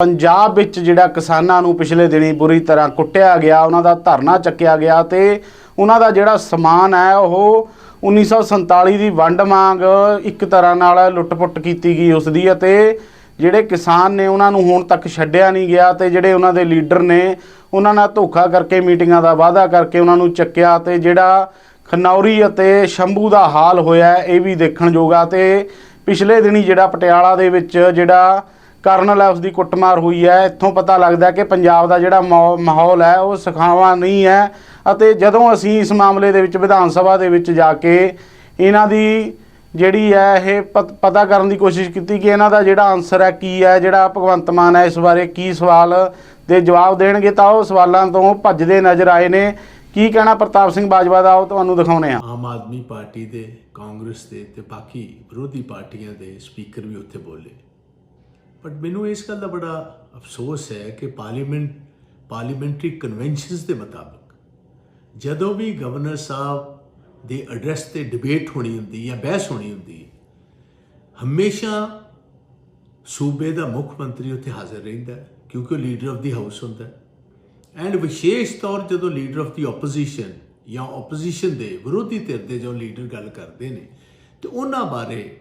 ਪੰਜਾਬ ਵਿੱਚ ਜਿਹੜਾ ਕਿਸਾਨਾਂ ਨੂੰ ਪਿਛਲੇ ਦਿਨੀ ਬੁਰੀ ਤਰ੍ਹਾਂ ਕੁੱਟਿਆ ਗਿਆ, ਉਹਨਾਂ ਦਾ ਧਰਨਾ ਚੱਕਿਆ ਗਿਆ ਤੇ ਉਹਨਾਂ ਦਾ ਜਿਹੜਾ ਸਮਾਨ ਹੈ ਉਹ 1947 ਦੀ ਵੰਡ ਵਾਂਗ ਇੱਕ ਤਰ੍ਹਾਂ ਨਾਲ ਲੁੱਟ-ਪੁੱਟ ਕੀਤੀ ਗਈ ਉਸ ਦੀ ਅਤੇ ਜਿਹੜੇ ਕਿਸਾਨ ਨੇ ਉਹਨਾਂ ਨੂੰ ਹੁਣ ਤੱਕ ਛੱਡਿਆ ਨਹੀਂ ਗਿਆ ਤੇ ਜਿਹੜੇ ਉਹਨਾਂ ਦੇ ਲੀਡਰ ਨੇ ਉਹਨਾਂ ਨਾਲ ਧੋਖਾ ਕਰਕੇ ਮੀਟਿੰਗਾਂ ਦਾ ਵਾਅਦਾ ਕਰਕੇ ਉਹਨਾਂ ਨੂੰ ਚੱਕਿਆ ਤੇ ਜਿਹੜਾ ਖਨੌਰੀ ਅਤੇ ਸ਼ੰਭੂ ਦਾ ਹਾਲ ਹੋਇਆ, ਇਹ ਵੀ ਦੇਖਣਯੋਗ ਆ ਤੇ ਪਿਛਲੇ ਦਿਨੀ ਜਿਹੜਾ ਪਟਿਆਲਾ ਦੇ ਵਿੱਚ ਜਿਹੜਾ ਕਰਨਲ ਹੈ ਉਸ ਦੀ ਕੁੱਟਮਾਰ ਹੋਈ ਹੈ। ਇੱਥੋਂ ਪਤਾ ਲੱਗਦਾ ਕਿ ਪੰਜਾਬ ਦਾ ਜਿਹੜਾ ਮੌ- ਮਾਹੌਲ ਹੈ, ਉਹ ਸਖਾਵਾ ਨਹੀਂ ਹੈ ਅਤੇ ਜਦੋਂ ਅਸੀਂ ਇਸ ਮਾਮਲੇ ਦੇ ਵਿੱਚ ਵਿਧਾਨ ਸਭਾ ਦੇ ਵਿੱਚ ਜਾ ਕੇ ਇਹਨਾਂ ਦੀ ਜਿਹੜੀ ਹੈ, ਇਹ ਪਤ- ਪਤਾ ਕਰਨ ਦੀ ਕੋਸ਼ਿਸ਼ ਕੀਤੀ ਕਿ ਇਹਨਾਂ ਦਾ ਜਿਹੜਾ ਆਨਸਰ ਹੈ ਕੀ ਹੈ, ਜਿਹੜਾ ਭਗਵੰਤ ਮਾਨ ਹੈ, ਇਸ ਬਾਰੇ ਕੀ ਸਵਾਲ ਦੇ ਜਵਾਬ ਦੇਣਗੇ, ਤਾਂ ਉਹ ਸਵਾਲਾਂ ਤੋਂ ਭੱਜਦੇ ਨਜ਼ਰ ਆਏ ਨੇ। ਕੀ ਕਹਿਣਾ ਪ੍ਰਤਾਪ ਸਿੰਘ ਬਾਜਵਾ ਦਾ, ਉਹ ਤੁਹਾਨੂੰ ਦਿਖਾਉਣੇ ਆ ਆਮ ਆਦਮੀ ਪਾਰਟੀ ਦੇ ਕਾਂਗਰਸ ਦੇ ਤੇ ਬਾਕੀ ਵਿਰੋਧੀ ਪਾਰਟੀਆਂ ਦੇ ਸਪੀਕਰ ਵੀ ਉੱਥੇ ਬੋਲੇ। ਬਟ ਮੈਨੂੰ ਇਸ ਗੱਲ ਦਾ ਬੜਾ ਅਫਸੋਸ ਹੈ ਕਿ ਪਾਰਲੀਮੈਂਟ ਪਾਰਲੀਮੈਂਟਰੀ ਕਨਵੈਨਸ਼ਨਸ ਦੇ ਮੁਤਾਬਕ ਜਦੋਂ ਵੀ ਗਵਰਨਰ ਸਾਹਿਬ ਦੇ ਐਡਰੈਸ ਤੇ ਡਿਬੇਟ ਹੋਣੀ ਹੁੰਦੀ ਜਾਂ ਬਹਿਸ ਹੋਣੀ ਹੁੰਦੀ, ਹਮੇਸ਼ਾ ਸੂਬੇ ਦਾ ਮੁੱਖ ਮੰਤਰੀ ਉੱਥੇ ਹਾਜ਼ਰ ਰਹਿੰਦਾ ਕਿਉਂਕਿ ਉਹ ਲੀਡਰ ਆਫ ਦੀ ਹਾਊਸ ਹੁੰਦਾ ਐਂਡ ਵਿਸ਼ੇਸ਼ ਤੌਰ ਜਦੋਂ ਲੀਡਰ ਆਫ ਦੀ ਆਪੋਜੀਸ਼ਨ ਜਾਂ ਆਪੋਜੀਸ਼ਨ ਦੇ ਵਿਰੋਧੀ ਧਿਰ ਦੇ ਜੋ ਲੀਡਰ ਗੱਲ ਕਰਦੇ ਨੇ, ਤੇ ਉਹਨਾਂ ਬਾਰੇ,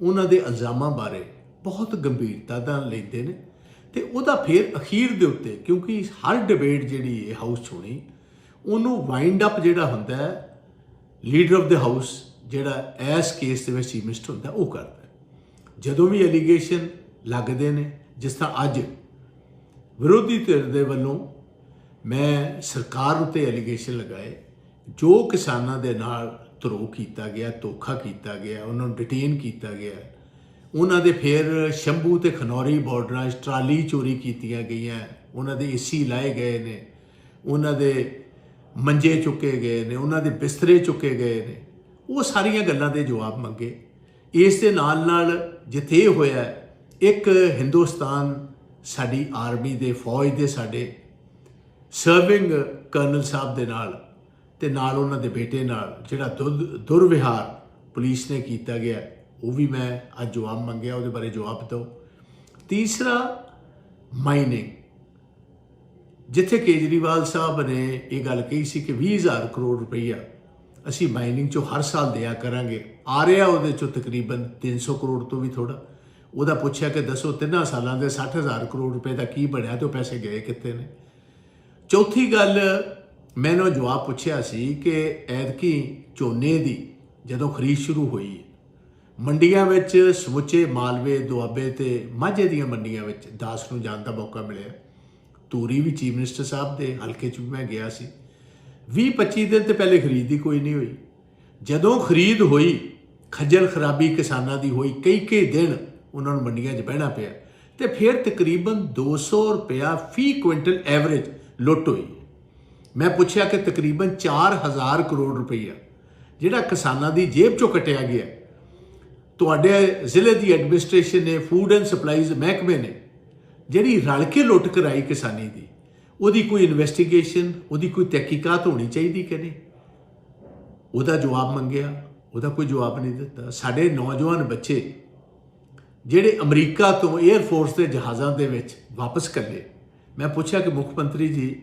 ਉਹਨਾਂ ਦੇ ਇਲਜ਼ਾਮਾਂ ਬਾਰੇ ਬਹੁਤ ਗੰਭੀਰਤਾ ਨਾਲ ਲੈਂਦੇ ਨੇ ਤੇ ਉਹਦਾ ਫਿਰ ਅਖੀਰ ਦੇ ਉੱਤੇ, ਕਿਉਂਕਿ ਹਰ ਡਿਬੇਟ ਜਿਹੜੀ ਇਹ ਹਾਊਸ 'ਚ ਹੋਣੀ, ਉਹਨੂੰ ਵਾਈਂਡ ਅਪ ਜਿਹੜਾ ਹੁੰਦਾ ਹੈ ਲੀਡਰ ਆਫ ਦ ਹਾਊਸ ਜਿਹੜਾ ਐਸ ਕੇਸ ਦੇ ਵਿੱਚ ਚੀਫ ਮਿਨਿਸਟਰ ਹੁੰਦਾ, ਉਹ ਕਰਦਾ ਜਦੋਂ ਵੀ ਐਲੀਗੇਸ਼ਨ ਲੱਗਦੇ ਨੇ, ਜਿਸ ਤਰ੍ਹਾਂ ਅੱਜ ਵਿਰੋਧੀ ਧਿਰ ਦੇ ਵੱਲੋਂ ਮੈਂ ਸਰਕਾਰ ਉੱਤੇ ਐਲੀਗੇਸ਼ਨ ਲਗਾਏ, ਜੋ ਕਿਸਾਨਾਂ ਦੇ ਨਾਲ ਧਰੋ ਕੀਤਾ ਗਿਆ, ਧੋਖਾ ਕੀਤਾ ਗਿਆ, ਉਹਨਾਂ ਨੂੰ ਡਿਟੇਨ ਕੀਤਾ ਗਿਆ ਉਹਨਾਂ ਦੇ ਫਿਰ ਸ਼ੰਭੂ ਤੇ ਖਨੌਰੀ ਬਾਰਡਰਾਂ 'ਚ ਟਰਾਲੀ ਚੋਰੀ ਕੀਤੀਆਂ ਗਈਆਂ। ਉਹਨਾਂ ਦੇ ਏਸੀ ਲਾਏ ਗਏ ਨੇ। ਉਹਨਾਂ ਦੇ ਮੰਜੇ ਚੁੱਕੇ ਗਏ ਨੇ। ਉਹਨਾਂ ਦੇ ਬਿਸਤਰੇ ਚੁੱਕੇ ਗਏ ਨੇ। ਉਹ ਸਾਰੀਆਂ ਗੱਲਾਂ ਦੇ ਜਵਾਬ ਮੰਗੇ। ਇਸ ਦੇ ਨਾਲ ਨਾਲ ਜਿੱਥੇ ਇਹ ਹੋਇਆ, ਇੱਕ ਹਿੰਦੁਸਤਾਨ ਸਾਡੀ ਆਰਮੀ ਦੇ ਫੌਜ ਦੇ ਸਾਡੇ ਸਰਵਿੰਗ ਕਰਨਲ ਸਾਹਿਬ ਦੇ ਨਾਲ ਤੇ ਨਾਲ ਉਹਨਾਂ ਦੇ ਬੇਟੇ ਨਾਲ, ਜਿਹੜਾ ਦੁਰ- ਦੁਰਵਿਹਾਰ ਪੁਲਿਸ ਨੇ ਕੀਤਾ ਗਿਆ। ਉਹ ਵੀ ਮੈਂ ਅੱਜ ਜਵਾਬ ਮੰਗਿਆ, ਉਹਦੇ ਬਾਰੇ ਜਵਾਬ ਦਿਓ। ਤੀਸਰਾ ਮਾਈਨਿੰਗ ਜਿੱਥੇ ਕੇਜਰੀਵਾਲ ਸਾਹਿਬ ਨੇ ਇਹ ਗੱਲ ਕਹੀ ਸੀ ਕਿ 20000 ਕਰੋੜ ਰੁਪਈਆ ਅਸੀਂ ਮਾਈਨਿੰਗ ਚੋਂ ਹਰ ਸਾਲ ਦਿਆ ਕਰਾਂਗੇ। ਆ ਰਿਹਾ ਉਹਦੇ ਚੋਂ ਤਕਰੀਬਨ 300 ਕਰੋੜ ਤੋਂ ਵੀ ਥੋੜਾ ਉਹਦਾ ਪੁੱਛਿਆ ਕਿ ਦੱਸੋ ਤਿੰਨਾਂ ਸਾਲਾਂ ਦੇ 60000 ਕਰੋੜ ਰੁਪਏ ਦਾ ਕੀ ਬਣਿਆ ਤੇ ਉਹ ਪੈਸੇ ਗਏ ਕਿੱਥੇ ਨੇ? ਚੌਥੀ ਗੱਲ ਮੈਨੂੰ ਜਵਾਬ ਪੁੱਛਿਆ ਸੀ ਕਿ ਐਤਕੀ ਝੋਨੇ ਦੀ ਜਦੋਂ ਖਰੀਦ ਸ਼ੁਰੂ ਹੋਈ ਮੰਡੀਆਂ ਵਿੱਚ ਸਮੁੱਚੇ ਮਾਲਵੇ, ਦੁਆਬੇ ਤੇ ਮਾਝੇ ਦੀਆਂ ਮੰਡੀਆਂ ਵਿੱਚ ਦਾਸ ਨੂੰ ਜਾਣ ਦਾ ਮੌਕਾ ਮਿਲਿਆ। ਤੂਰੀ ਵੀ ਚੀਫ ਮਿਨਿਸਟਰ ਸਾਹਿਬ ਦੇ ਹਲਕੇ 'ਚ ਵੀ ਮੈਂ ਗਿਆ ਸੀ। 20 25 ਦਿਨ ਤੇ ਪਹਿਲੇ ਖਰੀਦ ਦੀ ਕੋਈ ਨਹੀਂ ਹੋਈ। ਜਦੋਂ ਖਰੀਦ ਹੋਈ, ਖੱਜਲ ਖਰਾਬੀ ਕਿਸਾਨਾਂ ਦੀ ਹੋਈ ਕਈ ਕਈ ਦਿਨ ਉਹਨਾਂ ਨੂੰ ਮੰਡੀਆਂ 'ਚ ਬਹਿਣਾ ਪਿਆ ਤੇ ਫਿਰ ਤਕਰੀਬਨ 200 ਰੁਪਇਆ ਫੀ ਕੁਇੰਟਲ ਐਵਰੇਜ ਲੁੱਟ ਹੋਈ। ਮੈਂ ਪੁੱਛਿਆ ਕਿ ਤਕਰੀਬਨ 4000 ਕਰੋੜ ਰੁਪਈਆ ਜਿਹੜਾ ਕਿਸਾਨਾਂ ਦੀ ਜੇਬ 'ਚੋਂ ਕਟਿਆ ਗਿਆ। ਤੁਹਾਡੇ ਜ਼ਿਲ੍ਹੇ ਦੀ ਐਡਮਿਨਿਸਟ੍ਰੇਸ਼ਨ ਨੇ ਫੂਡ ਐਂਡ ਸਪਲਾਈਜ਼ ਮਹਿਕਮੇ ਨੇ, ਜਿਹੜੀ ਰਲ ਕੇ ਲੁੱਟ ਕਰਾਈ ਕਿਸਾਨੀ ਦੀ, ਉਹਦੀ ਕੋਈ ਇਨਵੈਸਟੀਗੇਸ਼ਨ ਉਹਦੀ ਕੋਈ ਤਹਿਕੀਕਾਤ ਹੋਣੀ ਚਾਹੀਦੀ ਕਿ ਨਹੀਂ? ਉਹਦਾ ਜਵਾਬ ਮੰਗਿਆ, ਉਹਦਾ ਕੋਈ ਜਵਾਬ ਨਹੀਂ ਦਿੱਤਾ। ਸਾਡੇ ਨੌਜਵਾਨ ਬੱਚੇ, ਜਿਹੜੇ ਅਮਰੀਕਾ ਤੋਂ 에ਅਰ ਫੋਰਸ ਦੇ ਜਹਾਜ਼ਾਂ ਦੇ ਵਿੱਚ ਵਾਪਸ ਕੱਲੇ, ਮੈਂ ਪੁੱਛਿਆ ਕਿ ਮੁੱਖ ਮੰਤਰੀ ਜੀ,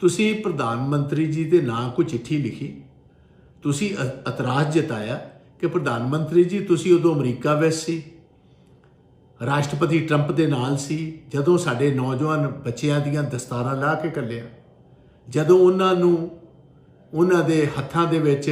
ਤੁਸੀਂ ਪ੍ਰਧਾਨ ਮੰਤਰੀ ਜੀ ਦੇ ਨਾਂ ਕੋਈ ਚਿੱਠੀ ਲਿਖੀ? ਤੁਸੀਂ ਇਤਰਾਜ਼ ਜਤਾਇਆ? ਕਿ ਪ੍ਰਧਾਨ ਮੰਤਰੀ ਜੀ, ਤੁਸੀਂ ਉਦੋਂ ਅਮਰੀਕਾ ਵਿੱਚ ਸੀ। ਰਾਸ਼ਟਰਪਤੀ ਟਰੰਪ ਦੇ ਨਾਲ ਸੀ, ਜਦੋਂ ਸਾਡੇ ਨੌਜਵਾਨ ਬੱਚਿਆਂ ਦੀਆਂ ਦਸਤਾਰਾਂ ਲਾ ਕੇ ਕੱਲਿਆ ਜਦੋਂ ਉਹਨਾਂ ਨੂੰ, ਉਹਨਾਂ ਦੇ ਹੱਥਾਂ ਦੇ ਵਿੱਚ